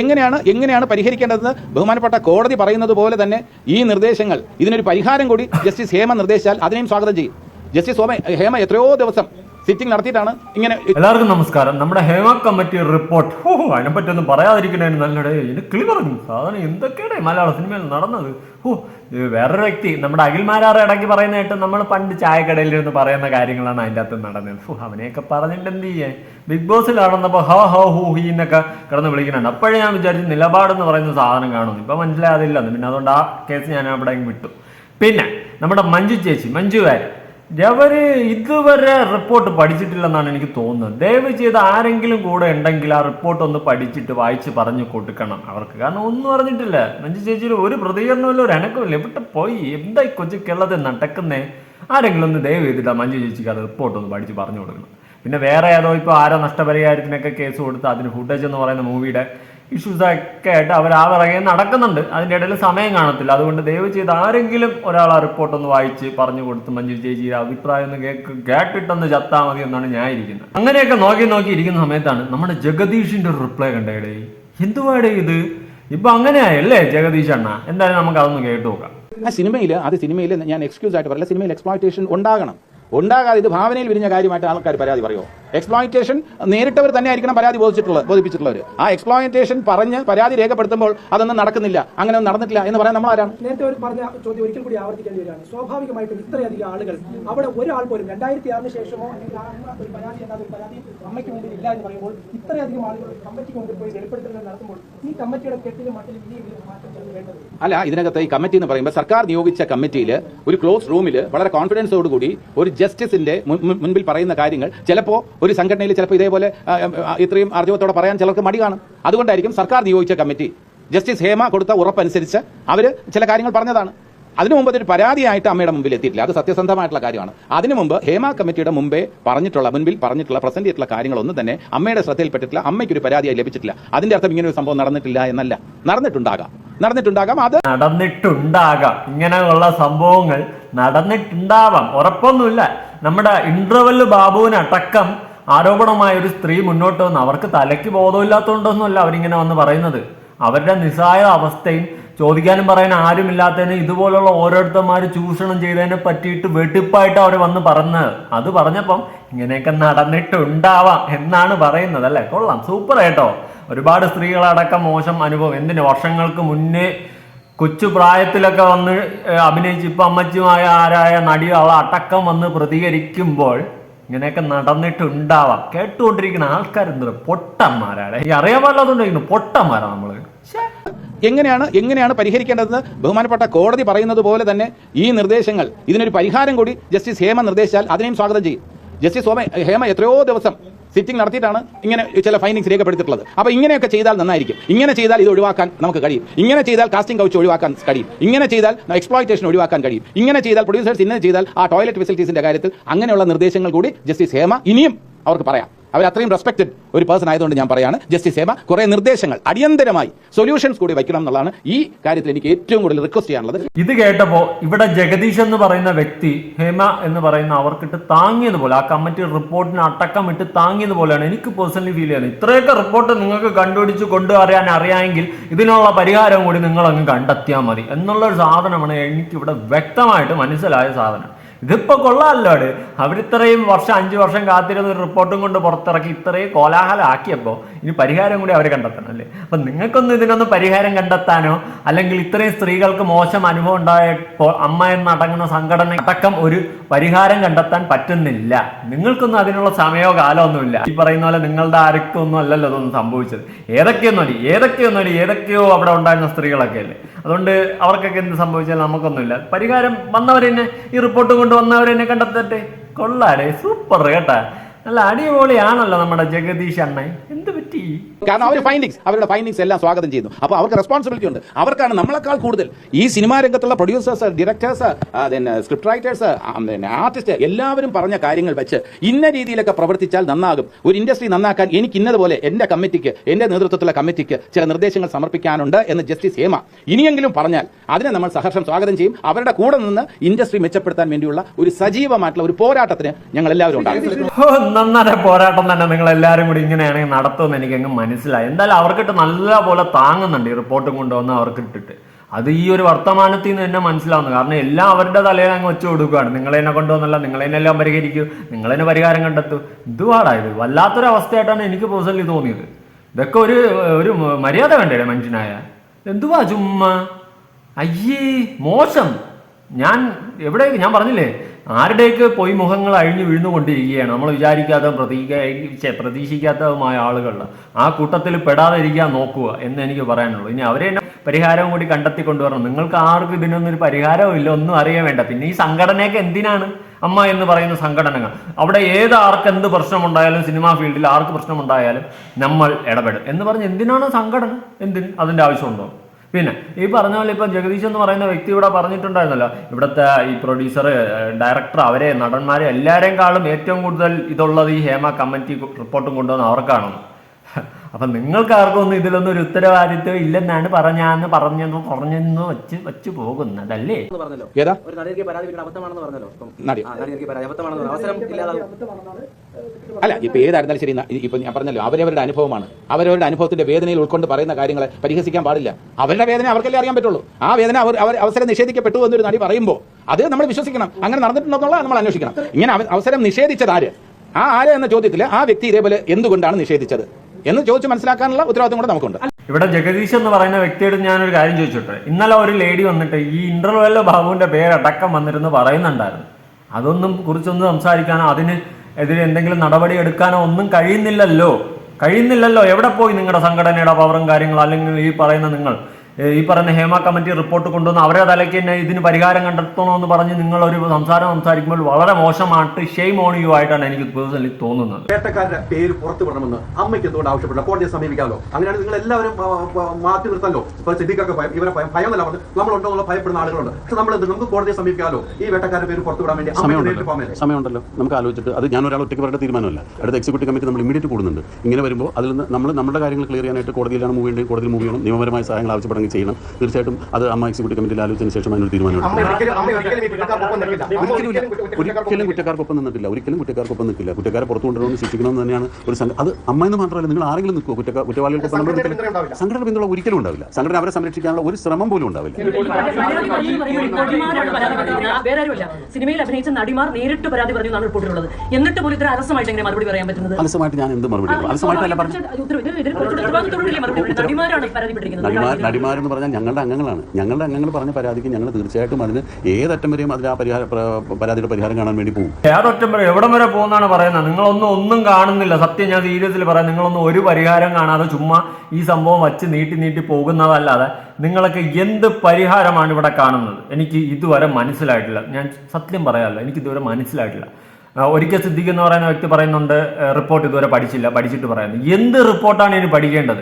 എങ്ങനെയാണ് എങ്ങനെയാണ് പരിഹരിക്കേണ്ടതെന്ന് ബഹുമാനപ്പെട്ട കോടതി പറയുന്നത് പോലെ തന്നെ ഈ നിർദ്ദേശങ്ങൾ ഇതിനൊരു പരിഹാരം കൂടി ജസ്റ്റിസ് ഹേമ നിർദ്ദേശിച്ചാൽ അതിനെയും സ്വാഗതം ചെയ്യും. ജസ്റ്റിസ് ഹോമ ഹേമ എത്രയോ ദിവസം സിറ്റിംഗ് നടത്തിയിട്ടാണ് ഇങ്ങനെ എല്ലാവർക്കും നമസ്കാരം. നമ്മുടെ ഹേമ കമ്മിറ്റി റിപ്പോർട്ട്. ഓ അതിനെ പറ്റി ഒന്നും പറയാതിരിക്കണേന് നല്ലടേ. ഇതിന് സാധനം സാധാരണ എന്തൊക്കെയാണ് മലയാള സിനിമയിൽ നടന്നത്? ഓ വേറൊരു വ്യക്തി. നമ്മുടെ അഖിൽമാരാറ് ഇടയ്ക്ക് പറയുന്ന കേട്ട് നമ്മൾ പണ്ട് ചായക്കടയിൽ ഇരുന്ന് പറയുന്ന കാര്യങ്ങളാണ് അതിന്റെ അകത്ത് നടന്നത്. ഓ അവനെയൊക്കെ പറഞ്ഞിട്ട് എന്ത് ചെയ്യേ? ബിഗ് ബോസിൽ നടന്നപ്പോൾ ഹോ ഹോ ഹൂ ഹീ എന്നൊക്കെ കിടന്ന് വിളിക്കുന്നുണ്ട്. അപ്പോഴേ ഞാൻ വിചാരിച്ചു നിലപാടെന്ന് പറയുന്ന സാധനം കാണുന്നു. ഇപ്പം മനസ്സിലാതില്ലെന്ന് പിന്നെ അതുകൊണ്ട് ആ കേസ് ഞാൻ അവിടെ വിട്ടു. പിന്നെ നമ്മുടെ മഞ്ജു ചേച്ചി മഞ്ജു മഞ്ജുകാരി അവർ ഇതുവരെ റിപ്പോർട്ട് പഠിച്ചിട്ടില്ലെന്നാണ് എനിക്ക് തോന്നുന്നത്. ദയവ് ചെയ്ത് ആരെങ്കിലും കൂടെ ഉണ്ടെങ്കിൽ ആ റിപ്പോർട്ട് ഒന്ന് പഠിച്ചിട്ട് വായിച്ച് പറഞ്ഞു കൊടുക്കണം അവർക്ക്. കാരണം ഒന്നും അറിഞ്ഞിട്ടില്ല. മഞ്ജു ചേച്ചിയിൽ ഒരു പ്രതികരണമില്ല ഒരു അനക്കമില്ല. എവിടെ പോയി? എന്താ ഈ കൊച്ചു കേരളത്തിൽ നടക്കുന്നേ? ആരെങ്കിലും ഒന്ന് ദയവ് ചെയ്തിട്ട് മഞ്ജു ചേച്ചിക്ക് അത് റിപ്പോർട്ട് ഒന്ന് പഠിച്ച് പറഞ്ഞു കൊടുക്കണം. പിന്നെ വേറെ ഏതോ ഇപ്പോൾ ആരോ നഷ്ടപരിഹാരത്തിനൊക്കെ കേസ് കൊടുത്ത് അതിന് ഫുട്ടേജ് എന്ന് പറയുന്ന മൂവിയുടെ ഇഷ്യൂസ് ഒക്കെ ആയിട്ട് അവർ ആ പിറകെ നടക്കുന്നുണ്ട്. അതിന്റെ ഇടയിൽ സമയം കാണത്തില്ല. അതുകൊണ്ട് ദയവ് ചെയ്ത് ആരെങ്കിലും ഒരാൾ ആ റിപ്പോർട്ട് ഒന്ന് വായിച്ച് പറഞ്ഞു കൊടുത്ത് മഞ്ജു ചേച്ചി അഭിപ്രായം ഒന്ന് കേക്ക് കേട്ടിട്ടൊന്ന് ചത്താ മതി എന്നാണ് ഞാൻ ഇരിക്കുന്നത്. അങ്ങനെയൊക്കെ നോക്കി നോക്കി ഇരിക്കുന്ന സമയത്താണ് നമ്മുടെ ജഗദീഷിന്റെ ഒരു റിപ്ലൈ കണ്ടേടേ. എന്തുവാടേ ഇത്? ഇപ്പൊ അങ്ങനെയായല്ലേ ജഗദീഷ് അണ്ണ? എന്തായാലും നമുക്ക് അതൊന്ന് കേട്ടു നോക്കാം. ആ സിനിമയിൽ അത് സിനിമയിൽ ഞാൻ എക്സ്ക്യൂസ് ആയിട്ട് പറയില്ല സിനിമയിൽ എക്സ്പ്ലോയിറ്റേഷൻ ഉണ്ടാകണം. ഉണ്ടാകാതെ ഇത് ഭാവനയിൽ വിരിഞ്ഞ കാര്യമായിട്ട് ആൾക്കാർ പരാതി പറയുമോ എക്സ്പ്ലോയിറ്റേഷൻ നേരിട്ടവർ തന്നെ ആയിരിക്കണം പരാതി ബോധിച്ചിട്ടുള്ളത് ബോധിപ്പിച്ചിട്ടുള്ളവർ ആ എക്സ്പ്ലോയിറ്റേഷൻ പറഞ്ഞ് പരാതി രേഖപ്പെടുത്തുമ്പോൾ അതൊന്നും നടക്കുന്നില്ല. അങ്ങനെ ഒന്നും നടന്നിട്ടില്ല എന്ന് പറയാൻ നമ്മൾ ആരാണ് നേരത്തെ ഒരു പറഞ്ഞ ചോദ്യം ഒരിക്കൽ കൂടി ആവർത്തിക്കേണ്ടി വരികയാണ്. സ്വാഭാവികമായിട്ടും ഇത്രയധികം ആളുകൾ അവിടെ ഒരാൾ പോലും രണ്ടായിരത്തി ആറിന് ശേഷമോ അല്ലെങ്കിൽ ഒരു പരാതി എന്നാൽ ഒരു പരാതി അമ്മയ്ക്ക് മുമ്പിൽ ഇല്ല എന്ന് പറയുമ്പോൾ ഇത്രയധികം ആളുകൾ കമ്മിറ്റിക്ക് മുമ്പിൽ പോയി വെളിപ്പെടുത്തലുകൾ നടത്തുമ്പോൾ ഈ കമ്മിറ്റിയുടെ കെട്ടിലും മട്ടിലും ഇനി മാറ്റം വേണ്ടത്? അല്ല ഇതിനകത്ത് ഈ കമ്മിറ്റി എന്ന് പറയുമ്പോൾ സർക്കാർ നിയോഗിച്ച കമ്മിറ്റിയിൽ ഒരു ക്ലോസ് റൂമിൽ വളരെ കോൺഫിഡൻസോടുകൂടി ഒരു ജസ്റ്റിസിന്റെ മുൻ- മുൻ- മുൻപിൽ പറയുന്ന കാര്യങ്ങൾ ചിലപ്പോൾ ഒരു സംഘടനയിൽ ചിലപ്പോൾ ഇതേപോലെ ഇത്രയും ആർജവത്തോടെ പറയാൻ ചിലർക്ക് മടി കാണും. അതുകൊണ്ടായിരിക്കും സർക്കാർ നിയോഗിച്ച കമ്മിറ്റി. ജസ്റ്റിസ് ഹേമ കൊടുത്ത ഉറപ്പനുസരിച്ച് അവർ ചില കാര്യങ്ങൾ പറഞ്ഞതാണ്. അതിനു മുമ്പ് അതൊരു പരാതിയായിട്ട് അമ്മയുടെ മുമ്പിൽ എത്തിയിട്ടില്ല. അത് സത്യസന്ധമായിട്ടുള്ള കാര്യമാണ്. അതിനു മുമ്പ് ഹേമ കമ്മിറ്റിയുടെ മുമ്പേ പറഞ്ഞിട്ടുള്ള മുൻപിൽ പറഞ്ഞിട്ടുള്ള പ്രസന്റ് ചെയ്തിട്ടുള്ള കാര്യങ്ങളൊന്നും തന്നെ അമ്മയുടെ ശ്രദ്ധയിൽപ്പെട്ടിട്ടില്ല. അമ്മയ്ക്ക് ഒരു പരാതിയായി ലഭിച്ചിട്ടില്ല. അതിന്റെ അർത്ഥം ഇങ്ങനെ ഒരു സംഭവം നടന്നിട്ടില്ല എന്നല്ല. നടന്നിട്ടുണ്ടാകാം. നടന്നിട്ടുണ്ടാകാം. അത് നടന്നിട്ടുണ്ടാകാം. ഇങ്ങനെയുള്ള സംഭവങ്ങൾ നടന്നിട്ടുണ്ടാവാം. ഉറപ്പൊന്നുമില്ല. നമ്മുടെ ഇന്റർവെൽ ബാബുവിനടക്കം ആരോപണമായ ഒരു സ്ത്രീ മുന്നോട്ട് വന്ന് അവർക്ക് തലയ്ക്ക് ബോധമില്ലാത്തതുകൊണ്ടൊന്നുമല്ല അവരിങ്ങനെ വന്ന് പറയുന്നത്. അവരുടെ നിസ്സായ അവസ്ഥയും ചോദിക്കാനും പറയാൻ ആരുമില്ലാത്തതിന് ഇതുപോലുള്ള ഓരോരുത്തന്മാർ ചൂഷണം ചെയ്തതിനെ പറ്റിയിട്ട് വെട്ടിപ്പായിട്ട് അവർ വന്ന് പറഞ്ഞത്. അത് പറഞ്ഞപ്പം ഇങ്ങനെയൊക്കെ നടന്നിട്ടുണ്ടാവാം എന്നാണ് പറയുന്നത് അല്ലേ? കൊള്ളാം. സൂപ്പർ കേട്ടോ. ഒരുപാട് സ്ത്രീകളടക്കം മോശം അനുഭവം. എന്തിന്? വർഷങ്ങൾക്ക് മുന്നേ കൊച്ചു പ്രായത്തിലൊക്കെ വന്ന് അഭിനയിച്ച് ഇപ്പം അമ്മച്ചുമായ ആരായ അവ അടക്കം വന്ന് പ്രതികരിക്കുമ്പോൾ ഇങ്ങനെയൊക്കെ നടന്നിട്ടുണ്ടാവാം. കേട്ടുകൊണ്ടിരിക്കുന്ന ആൾക്കാരെന്തോ പൊട്ടന്മാരാണ്. ഈ അറിയാൻ പാടില്ലാത്തതുകൊണ്ടിരിക്കുന്നു പൊട്ടന്മാരാ നമ്മൾ. എങ്ങനെയാണ് എങ്ങനെയാണ് പരിഹരിക്കേണ്ടതെന്ന് ബഹുമാനപ്പെട്ട കോടതി പറയുന്നത് പോലെ തന്നെ ഈ നിർദ്ദേശങ്ങൾ ഇതിനൊരു പരിഹാരം കൂടി ജസ്റ്റിസ് ഹേമ നിർദ്ദേശിച്ചാൽ അതിനെയും സ്വാഗതം ചെയ്യും. ജസ്റ്റിസ് ഹേമ എത്രയോ ദിവസം സിറ്റിംഗ് നടത്തിയിട്ടാണ് ഇങ്ങനെ ചില ഫൈൻഡിങ്സ് രേഖപ്പെടുത്തിയിട്ടുള്ളത്. അപ്പോൾ ഇങ്ങനെയൊക്കെ ചെയ്താൽ നന്നായിരിക്കും. ഇങ്ങനെ ചെയ്താൽ ഇത് ഒഴിവാക്കാൻ നമുക്ക് കഴിയും. ഇങ്ങനെ ചെയ്താൽ കാസ്റ്റിംഗ് കൗച്ച് ഒഴിവാക്കാൻ കഴിയും. ഇങ്ങനെ ചെയ്താൽ എക്സ്പ്ലോയിറ്റേഷൻ ഒഴിവാക്കാൻ കഴിയും. ഇങ്ങനെ ചെയ്താൽ പ്രൊഡ്യൂസേഴ്സ് ഇങ്ങനെ ചെയ്താൽ ആ ടോയ്ലറ്റ് ഫെസിലിറ്റീസിന്റെ കാര്യത്തിൽ അങ്ങനെയുള്ള നിർദ്ദേശങ്ങൾ കൂടി ജസ്റ്റിസ് ഹേമ ഇനിയും അവർക്ക് പറയാം. അവർ അത്രയും റെസ്പെക്റ്റഡ് ഒരു പേഴ്സൺ ആയതുകൊണ്ട് ഞാൻ പറയാണ്. ജസ്റ്റിസ് ഹേമ കുറെ നിർദ്ദേശങ്ങൾ അടിയന്തരമായി സൊല്യൂഷൻസ് കൂടി വയ്ക്കണം എന്നുള്ളതാണ് ഈ കാര്യത്തിൽ എനിക്ക് ഏറ്റവും കൂടുതൽ റിക്വസ്റ്റ് ചെയ്യാനുള്ളത്. ഇത് കേട്ടപ്പോ ഇവിടെ ജഗദീഷ് എന്ന് പറയുന്ന വ്യക്തി ഹേമ എന്ന് പറയുന്ന അവർക്കിട്ട് താങ്ങിയതുപോലെ ആ കമ്മിറ്റി റിപ്പോർട്ടിന് അടക്കം ഇട്ട് താങ്ങിയതുപോലെയാണ് എനിക്ക് പേഴ്സണലി ഫീൽ ചെയ്യുന്നത്. ഇത്രയൊക്കെ റിപ്പോർട്ട് നിങ്ങൾക്ക് കണ്ടുപിടിച്ച് കൊണ്ടുവരാൻ അറിയാമെങ്കിൽ ഇതിനുള്ള പരിഹാരം കൂടി നിങ്ങൾ അങ്ങ് കണ്ടെത്തിയാൽ മതി. എന്നുള്ള ഒരു സാധനമാണ് എനിക്ക് ഇവിടെ വ്യക്തമായിട്ട് മനസ്സിലായ സാധനം. ഇതിപ്പോ കൊള്ളാമല്ലോ അവിടെ അവരിത്രയും വർഷം അഞ്ച് വർഷം കാത്തിരുന്ന് ഒരു റിപ്പോർട്ടും കൊണ്ട് പുറത്തിറക്കി ഇത്രയും കോലാഹലമാക്കിയപ്പോൾ ഇനി പരിഹാരം കൂടി അവർ കണ്ടെത്തണം അല്ലേ? അപ്പൊ നിങ്ങൾക്കൊന്നും ഇതിനൊന്ന് പരിഹാരം കണ്ടെത്താനോ അല്ലെങ്കിൽ ഇത്രയും സ്ത്രീകൾക്ക് മോശം അനുഭവം ഉണ്ടായപ്പോൾ അമ്മ എന്നടങ്ങുന്ന സംഘടന അടക്കം ഒരു പരിഹാരം കണ്ടെത്താൻ പറ്റുന്നില്ല. നിങ്ങൾക്കൊന്നും അതിനുള്ള സമയമോ കാലോ ഒന്നുമില്ല. ഈ പറയുന്ന പോലെ നിങ്ങളുടെ ആർക്കും ഒന്നും അല്ലല്ലോ ഇതൊന്നും സംഭവിച്ചത്. ഏതൊക്കെയൊന്നും അല്ല ഏതൊക്കെയൊന്നും അല്ല ഏതൊക്കെയോ അവിടെ ഉണ്ടായിരുന്ന സ്ത്രീകളൊക്കെ അല്ലേ? അതുകൊണ്ട് അവർക്കൊക്കെ എന്ത് സംഭവിച്ചാലും നമുക്കൊന്നുമില്ല. പരിഹാരം വന്നവരെന്നെ ഈ റിപ്പോർട്ട് കൊണ്ട് വന്നവരെന്നെ കണ്ടെത്തട്ടെ കൊള്ളാടേ സൂപ്പർ കേട്ടാ. നല്ല അടിപൊളിയാണല്ലോ നമ്മുടെ ജഗദീഷ് അണ്ണൻ. എന്ത് പറ്റി കാരണം അവർ ഫൈൻഡിങ്സ് അവരുടെ ഫൈൻഡിങ്സ് എല്ലാം സ്വാഗതം ചെയ്യുന്നു. അപ്പോൾ അവർക്ക് റെസ്പോൺസിബിലിറ്റി ഉണ്ട്. അവർക്കാണ് നമ്മളെക്കാൾ കൂടുതൽ. ഈ സിനിമാ രംഗത്തുള്ള പ്രൊഡ്യൂസേഴ്സ് ഡയറക്ടേഴ്സ് പിന്നെ സ്ക്രിപ്റ്റ് റൈറ്റേഴ്സ് പിന്നെ ആർട്ടിസ്റ്റ് എല്ലാവരും പറഞ്ഞ കാര്യങ്ങൾ വെച്ച് ഇന്ന രീതിയിലൊക്കെ പ്രവർത്തിച്ചാൽ നന്നാകും. ഒരു ഇൻഡസ്ട്രി നന്നാക്കാൻ എനിക്ക് ഇന്നതുപോലെ എന്റെ കമ്മിറ്റിക്ക് എന്റെ നേതൃത്വത്തിലുള്ള കമ്മിറ്റിക്ക് ചില നിർദ്ദേശങ്ങൾ സമർപ്പിക്കാനുണ്ട് എന്ന് ജസ്റ്റിസ് ഹേമ ഇനിയെങ്കിലും പറഞ്ഞാൽ അതിനെ നമ്മൾ സഹർഷം സ്വാഗതം ചെയ്യും. അവരുടെ കൂടെ നിന്ന് ഇൻഡസ്ട്രി മെച്ചപ്പെടുത്താൻ വേണ്ടിയുള്ള ഒരു സജീവമായിട്ടുള്ള ഒരു പോരാട്ടത്തിന് ഞങ്ങൾ എല്ലാവരും ഉണ്ടാകും. നന്നായ നന്നര പോരാട്ടം തന്നെ നിങ്ങൾ എല്ലാവരും കൂടി ഇങ്ങനെയാണെങ്കിൽ നടത്തുമെന്ന് എനിക്ക് അങ്ങ് മനസ്സിലായി. എന്തായാലും അവർക്കിട്ട് നല്ലപോലെ താങ്ങുന്നുണ്ട് ഈ റിപ്പോർട്ടും കൊണ്ടുവന്ന് അവർക്ക് ഇട്ടിട്ട് അത് ഈ ഒരു വർത്തമാനത്തിൽ നിന്ന് തന്നെ മനസ്സിലാവുന്നു. കാരണം എല്ലാം അവരുടെ തലയിൽ അങ്ങ് വെച്ച് കൊടുക്കുകയാണ്. നിങ്ങളെന്നെ കൊണ്ടുവന്നല്ല നിങ്ങളെന്നെല്ലാം പരിഹരിക്കൂ നിങ്ങളെന്നെ പരിഹാരം കണ്ടെത്തൂ. ഇതുപാടായത് വല്ലാത്തൊരു അവസ്ഥയായിട്ടാണ് എനിക്ക് പേഴ്സണലി തോന്നിയത്. ഇതൊക്കെ ഒരു ഒരു മര്യാദ വേണ്ടേ മനുഷ്യനായ? എന്തുവാ ചുമ്മാ? അയ്യേ മോശം. ഞാൻ എവിടെ ഞാൻ പറഞ്ഞില്ലേ ആരുടെയൊക്കെ പോയി മുഖങ്ങൾ അഴിഞ്ഞു വീഴുന്നുകൊണ്ടിരിക്കുകയാണ്. നമ്മൾ വിചാരിക്കാത്ത പ്രതീക്ഷ പ്രതീക്ഷിക്കാത്തതുമായ ആളുകൾ ആ കൂട്ടത്തിൽ പെടാതെ ഇരിക്കാൻ നോക്കുക എന്ന് എനിക്ക് പറയാനുള്ളൂ. ഇനി അവരെ തന്നെ പരിഹാരവും കൂടി കണ്ടെത്തി കൊണ്ടുവരണം നിങ്ങൾക്ക് ആർക്കും ഇതിനൊന്നും ഒരു പരിഹാരവും ഇല്ല ഒന്നും അറിയാൻ വേണ്ട. പിന്നെ ഈ സംഘടനയൊക്കെ എന്തിനാണ് അമ്മ എന്ന് പറയുന്ന സംഘടനകൾ? അവിടെ ഏത് ആർക്ക് എന്ത് പ്രശ്നമുണ്ടായാലും സിനിമാ ഫീൽഡിൽ ആർക്ക് പ്രശ്നമുണ്ടായാലും നമ്മൾ ഇടപെടും. എന്ന് പറഞ്ഞ് എന്തിനാണ് സംഘടന? എന്തിന്? അതിന്റെ ആവശ്യമുണ്ടോ? പിന്നെ ഈ പറഞ്ഞ പോലെ ഇപ്പം ജഗദീഷ് എന്ന് പറയുന്ന വ്യക്തി ഇവിടെ പറഞ്ഞിട്ടുണ്ടായിരുന്നല്ലോ. ഇവിടുത്തെ ഈ പ്രൊഡ്യൂസർ ഡയറക്ടർ അവരെ നടന്മാരെ എല്ലാവരെയും കാളും ഏറ്റവും കൂടുതൽ ഇതുള്ളത് ഈ ഹേമ കമ്മിറ്റി റിപ്പോർട്ടും കൊണ്ടുവന്ന് അവർക്കാണ് അപ്പൊ നിങ്ങൾക്ക് ആർക്കും ഒന്നും ഇതിലൊന്നും ഒരു ഉത്തരവാദിത്വം ഇല്ലെന്നാണ് പറഞ്ഞാന്ന് പറഞ്ഞെന്ന് പറഞ്ഞെന്ന് വെച്ച് വെച്ച് പോകുന്നതല്ലേ? എന്ന് പറഞ്ഞല്ലോ. ഏതാ? ഒരു നടികർക്ക് പരാതി വീട്ടിൽ അബദ്ധമാണെന്ന് പറഞ്ഞല്ലോ. ഇപ്പം നടി. ആ, നടികർക്ക് പരാതി അബദ്ധമാണെന്ന് പറഞ്ഞു. അവസരം ഇല്ലാതാവും. അല്ല ഇപ്പൊ ഏതായിരുന്നാലും ശരി ന- ഇപ്പൊ ഞാൻ പറഞ്ഞല്ലോ അവരവരുടെ അനുഭവമാണ്. അവരവരുടെ അനുഭവത്തിന്റെ വേദനയിൽ ഉൾക്കൊണ്ട് പറയുന്ന കാര്യങ്ങളെ പരിഹസിക്കാൻ പാടില്ല. അവരുടെ വേദന അവർക്കല്ലേ അറിയാൻ പറ്റുള്ളൂ. ആ വേദന അവർ അവർ അവസരം നിഷേധിക്കപ്പെട്ടു എന്നൊരു നടി പറയുമ്പോൾ അത് നമ്മൾ വിശ്വസിക്കണം. അങ്ങനെ നടന്നിട്ടുണ്ടെന്നുള്ള നമ്മൾ അന്വേഷിക്കണം. ഇങ്ങനെ അവ- അവസരം നിഷേധിച്ചത് ആര്? ആ ആര് എന്ന ചോദ്യത്തിൽ ആ വ്യക്തി ഇതേപോലെ എന്തുകൊണ്ടാണ് നിഷേധിച്ചത്? എന്ന് ചോദിച്ച് മനസ്സിലാക്കാനുള്ള ഉത്തരവാദിത്വം കൂടെ നമുക്കുണ്ട്. ഇവിടെ ജഗദീഷ് എന്ന് പറയുന്ന വ്യക്തിയോട് ഞാനൊരു കാര്യം ചോദിച്ചിട്ട്? ഇന്നലെ ഒരു ലേഡി വന്നിട്ട് ഈ ഇന്റർവെല്ലോ ബാബുവിന്റെ പേരടക്കം വന്നിരുന്ന് പറയുന്നുണ്ടായിരുന്നു. അതൊന്നും കുറിച്ചൊന്നും സംസാരിക്കാനോ അതിന് എതിരെ എന്തെങ്കിലും നടപടി എടുക്കാനോ ഒന്നും കഴിയുന്നില്ലല്ലോ. കഴിയുന്നില്ലല്ലോ. എവിടെ പോയി നിങ്ങളുടെ സംഘടനയുടെ പവറും കാര്യങ്ങളും അല്ലെങ്കിൽ ഈ പറയുന്ന നിങ്ങൾ? ഈ പറഞ്ഞ ഹേമ കമ്മിറ്റി റിപ്പോർട്ട് കൊണ്ടുവന്ന് അവരെ തലയ്ക്ക് തന്നെ ഇതിന് പരിഹാരം കണ്ടെത്തണമെന്ന് പറഞ്ഞ് നിങ്ങൾ ഒരു സംസാരം സംസാരിക്കുമ്പോൾ വളരെ മോശമായിട്ട് ഷെയ്ം ഓൺ യു ആയിട്ടാണ് എനിക്ക് പേഴ്സണലി തോന്നുന്നത്. വേട്ടക്കാരുടെ പേര് പുറത്തു വിടണമെന്ന് അമ്മയ്ക്ക് എന്തുകൊണ്ട് ആവശ്യപ്പെടില്ല കോടതിയെ സമീപിക്കാമല്ലോ അങ്ങനെയാണ് നിങ്ങൾ എല്ലാവരും മാറ്റി നിർത്തല്ലോ ഇപ്പൊ സിദ്ദിഖൊക്കെ ഭയം ഇവരെ ഭയം ഭയം എന്നല്ല പറഞ്ഞു നമ്മളുണ്ടോ എന്നുള്ള ഭയപ്പെടുന്ന ആളുകളുണ്ട്. പക്ഷെ നമ്മൾ എന്ത് നമുക്ക് കോടതിയെ സമീപിക്കാമല്ലോ ഈ വേട്ടക്കാരുടെ പേര് പുറത്തു വിടാൻ വേണ്ടി സമയമുണ്ടല്ലോ. സമയമുണ്ടല്ലോ. നമുക്ക് ആലോചിച്ചിട്ട് അത് ഞാൻ ഒരാൾ ഒറ്റയ്ക്ക് പറയേണ്ട തീരുമാനമല്ല. അടുത്ത എക്സിക്യൂട്ടീവ് കമ്മിറ്റി നമ്മൾ ഇമീഡിയറ്റ് കൂടുന്നുണ്ട്. ഇങ്ങനെ വരുമ്പോൾ അതിൽ നിന്ന് നമ്മൾ നമ്മുടെ കാര്യങ്ങൾ ക്ലിയർ ചെയ്യാനായിട്ട് കോടതിയിലാണ് മൂവ് ചെയ്യേണ്ടത്. കോടതിയിൽ മൂവ് ചെയ്യണം. നിയമപരമായ സഹായങ്ങൾ ആവശ്യപ്പെടുകയും ചെയ്യണം. തീർച്ചയായിട്ടും അത് അമ്മ എക്സിക്യൂട്ടീവ് കമ്മിറ്റിയിൽ ആലോചിച്ചതിന് ശേഷം അതിനൊരു തീരുമാനം അമ്മ ഒരിക്കലും കുറ്റക്കാർക്കൊപ്പം നിന്നിട്ടില്ല. ഒരിക്കലും കുറ്റക്കാർക്കൊപ്പം നിൽക്കില്ല. കുറ്റക്കാരെ പുറത്തു കൊണ്ടുവരണമെന്ന് ശിക്ഷിക്കണമെന്ന് തന്നെയാണ് ഒരു സംഘ അത് അമ്മ എന്ന് മാത്രമല്ല നിങ്ങൾ ആരെങ്കിലും നിൽക്കുമോ കുറ്റക്കാർ കുറ്റവാളികൾക്കൊപ്പം നമ്മൾ സംഘടന. പിന്തുണ ഉണ്ടാവില്ല. സംഘടന പിന്തുണ ഒരിക്കലും ഉണ്ടാവില്ല. സംഘടന അവരെ സംരക്ഷിക്കാനുള്ള ഒരു ശ്രമം പോലും ഉണ്ടാവില്ല. നടിമാരാണ് പരാതി പറഞ്ഞത് വേറെ ആരുമല്ല. സിനിമയിൽ അഭിനയിച്ച നടിമാർ നേരിട്ട് പരാതി പറഞ്ഞു എന്നാണ് റിപ്പോർട്ടിലുള്ളത് എന്നിട്ട് പോലും ഇത്ര അലസമായിട്ട് എങ്ങനെ മറുപടി പറയാൻ പറ്റുന്നത്? അലസമായിട്ട് ഞാൻ എന്ത് മറുപടി നടിമാരാണ് പരാതിപ്പെട്ടിരിക്കുന്നത്. നടിമാർ നടിമാരെന്ന് പറഞ്ഞാൽ ഞങ്ങളുടെ അംഗങ്ങളാണ്. ഞങ്ങളുടെ അംഗങ്ങൾ പറഞ്ഞ പരാതിക്ക് ഞങ്ങൾ തീർച്ചയായിട്ടും അതിന് ഏതറ്റം വരെയും അതിൽ ആ പരിഹാര പരാതിയുടെ പരിഹാരം കാണാൻ വേണ്ടി പോകും. ഏതൊറ്റം വരെ എവിടം വരെ പോകുന്നതാണ് പറയുന്നത്? നിങ്ങളൊന്നും ഒന്നും കാണുന്നില്ല. സത്യം ഞാൻ സീരിയസിൽ പറയാം. നിങ്ങളൊന്നും ഒരു പരിഹാരം കാണാതെ ചുമ്മാ ഈ സംഭവം വച്ച് നീട്ടി നീട്ടി പോകുന്നതല്ലാതെ നിങ്ങളൊക്കെ എന്ത് പരിഹാരമാണ് ഇവിടെ കാണുന്നത്? എനിക്ക് ഇതുവരെ മനസ്സിലായിട്ടില്ല. ഞാൻ സത്യം പറയാമല്ലോ എനിക്ക് ഇതുവരെ മനസ്സിലായിട്ടില്ല. ഒരിക്കൽ സിദ്ദിഖ് എന്ന് പറയുന്ന വ്യക്തി പറയുന്നുണ്ട് റിപ്പോർട്ട് ഇതുവരെ പഠിച്ചില്ല. പഠിച്ചിട്ട് പറയുന്നത് എന്ത് റിപ്പോർട്ടാണ് ഇനി പഠിക്കേണ്ടത്?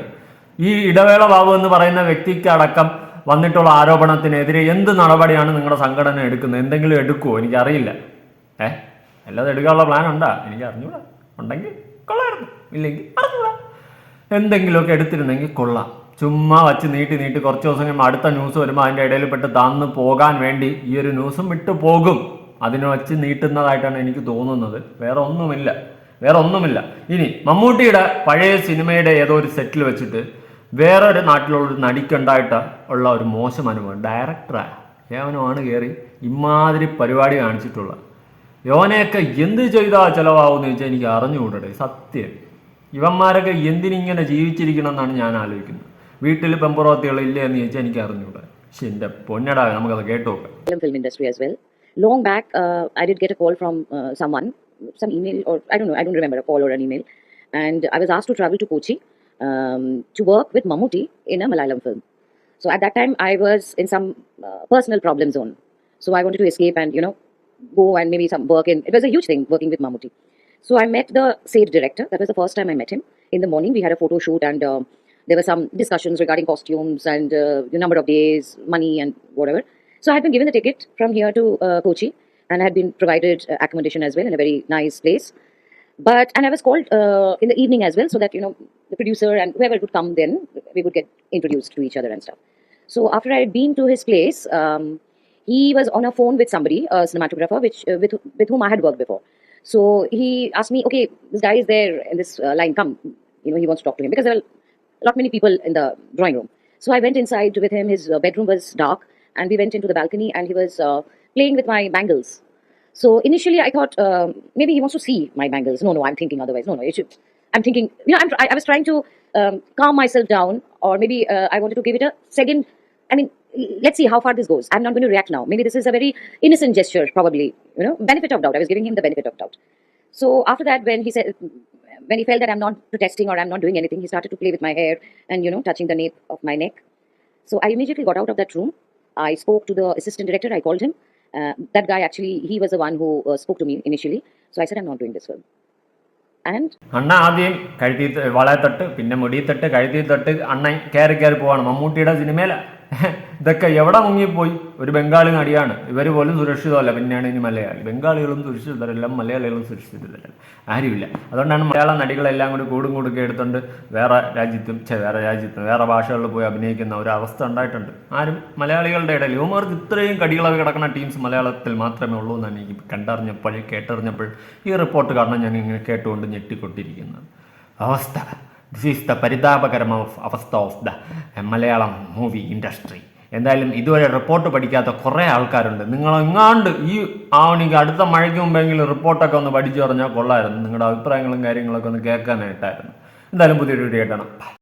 ഈ ഇടവേള ബാബു എന്ന് പറയുന്ന വ്യക്തിക്ക് അടക്കം വന്നിട്ടുള്ള ആരോപണത്തിനെതിരെ എന്ത് നടപടിയാണ് നിങ്ങളുടെ സംഘടന എടുക്കുന്നത്? എന്തെങ്കിലും എടുക്കുമോ എനിക്കറിയില്ല. ഏ? അല്ലാതെ എടുക്കാനുള്ള പ്ലാൻ ഉണ്ടാ? എനിക്ക് അറിഞ്ഞൂടാ ഉണ്ടെങ്കിൽ കൊള്ളായിരുന്നു ഇല്ലെങ്കിൽ അറിഞ്ഞൂടാ എന്തെങ്കിലുമൊക്കെ എടുത്തിരുന്നെങ്കിൽ കൊള്ളാം. ചുമ്മാ വച്ച് നീട്ടി നീട്ടി കുറച്ച് ദിവസം കഴിയുമ്പോൾ അടുത്ത ന്യൂസ് വരുമ്പോൾ അതിന്റെ ഇടയിൽ പെട്ട് താന്ന് പോകാൻ വേണ്ടി ഈ ഒരു ന്യൂസും വിട്ടു പോകും. അതിനെ വച്ച് നീട്ടുന്നതായിട്ടാണ് എനിക്ക് തോന്നുന്നത്. വേറെ ഒന്നുമില്ല. വേറെ ഒന്നുമില്ല. ഇനി മമ്മൂട്ടിയുടെ പഴയ സിനിമയുടെ ഏതോ ഒരു സെറ്റിൽ വെച്ചിട്ട് വേറൊരു നാട്ടിലുള്ള ഒരു നടിക്കുണ്ടായിട്ട് ഉള്ള ഒരു മോശം അനുഭവം. ഡയറക്ടറാ ഏവനുമാണ് കയറി ഇമാതിരി പരിപാടി കാണിച്ചിട്ടുള്ളത് യോനെയൊക്കെ എന്ത് ചെയ്താൽ ചിലവാകുമെന്ന് ചോദിച്ചാൽ എനിക്ക് അറിഞ്ഞുകൂടട്ടെ സത്യം. ഇവന്മാരൊക്കെ എന്തിനിങ്ങനെ ജീവിച്ചിരിക്കണം എന്നാണ് ഞാൻ ആലോചിക്കുന്നത്. വീട്ടിൽ പെമ്പുറത്തികൾ ഇല്ലേ എന്ന് ചോദിച്ചാൽ എനിക്ക് അറിഞ്ഞുകൂടെ. എന്റെ പൊന്നടാ നമുക്കത് കേട്ടു film industry as well. Long back, uh, I did get a call from uh, someone, some email or I don't know, I don't remember a call or an email, and I was asked to travel to Kochi. Um, to work with Mammootty in a Malayalam film. So at that time, I was in some uh, personal problem zone. So I wanted to escape and you know go and maybe some work in. It was a huge thing working with Mammootty. So I met the stage director. That was the first time I met him. In the morning, we had a photo shoot and. Uh, there were some discussions regarding costumes and uh, the number of days, money, and whatever. So I had been given the ticket from here to uh, Kochi, and I had been provided uh, accommodation as well in a very nice place. But and I was called uh, in the evening as well, so that you know the producer and whoever would come, then we would get introduced to each other and stuff. So after I had been to his place, um, he was on a phone with somebody, a cinematographer, which uh, with with whom I had worked before. So he asked me, "Okay, this guy is there in this uh, line. Come, you know, he wants to talk to him because there were not many people in the drawing room. So I went inside with him. His uh, bedroom was dark, and we went into the balcony, and he was uh, playing with my bangles. So initially, I thought um maybe he wants to see my bangles. No, no, I'm thinking otherwise. No, no, it should. I'm thinking, you know, I'm, I, I was trying to um, calm myself down, or maybe uh, I wanted to give it a second. I mean, let's see how far this goes. I'm not going to react now. Maybe this is a very innocent gesture, probably. You know, benefit of doubt. I was giving him the benefit of doubt. So after that, when he said, when he felt that I'm not protesting or I'm not doing anything, he started to play with my hair and you know, touching the nape of my neck. So I immediately got out of that room. I spoke to the assistant director. I called him. Uh, that guy actually, he was the one who uh, spoke to me initially. So I said, I'm not doing this film. And അണ്ണ ആദ്യം കഴുത്തി വളയെ പിന്നെ മുടി തൊട്ട് കഴുത്തി തൊട്ട് അണ്ണൻ കയറി കയറി പോവാണ്. മമ്മൂട്ടിയുടെ സിനിമയില ഇതൊക്കെ എവിടെ മുങ്ങിപ്പോയി? ഒരു ബംഗാളി നടിയാണ്. ഇവർ പോലും സുരക്ഷിതമല്ല. പിന്നെയാണ് ഇനി മലയാളി. ബംഗാളികളും സുരക്ഷിതരല്ല മലയാളികളും സുരക്ഷിതരല്ല. ആരുമില്ല. അതുകൊണ്ടാണ് മലയാള നടികളെല്ലാം കൂടി കൂടും കൂടുക്കെ എടുത്തുകൊണ്ട് വേറെ രാജ്യത്തും ചെ വേറെ രാജ്യത്തും വേറെ ഭാഷകളിൽ പോയി അഭിനയിക്കുന്ന ഒരു അവസ്ഥ ഉണ്ടായിട്ടുണ്ട്. ആരും മലയാളികളുടെ ഇടയിൽ യുവമാർക്ക് ഇത്രയും കടികളൊക്കെ കിടക്കുന്ന ടീംസ് മലയാളത്തിൽ മാത്രമേ ഉള്ളൂ എന്നാണ് എനിക്ക് കണ്ടറിഞ്ഞപ്പോൾ കേട്ടറിഞ്ഞപ്പോൾ ഈ റിപ്പോർട്ട് കാരണം ഞാൻ ഇങ്ങനെ കേട്ടുകൊണ്ട് ഞെട്ടിക്കൊണ്ടിരിക്കുന്നത്. അവസ്ഥ. ദിസ് ഈസ് ദ പരിതാപകരമ അവസ്ഥ of the Malayalam movie industry എന്തായാലും ഇതുവരെ റിപ്പോർട്ട് പഠിക്കാത്ത കുറേ ആൾക്കാരുണ്ട്. നിങ്ങൾ എങ്ങാണ്ട് ഈ ആവണിക്ക് അടുത്ത മഴയ്ക്ക് മുമ്പെങ്കിലും റിപ്പോർട്ടൊക്കെ ഒന്ന് പഠിച്ചു പറഞ്ഞാൽ കൊള്ളായിരുന്നു നിങ്ങളുടെ അഭിപ്രായങ്ങളും കാര്യങ്ങളൊക്കെ ഒന്ന് കേൾക്കാനായിട്ടായിരുന്നു. എന്തായാലും പുതിയൊരു വീഡിയോ ആയിട്ടാണ്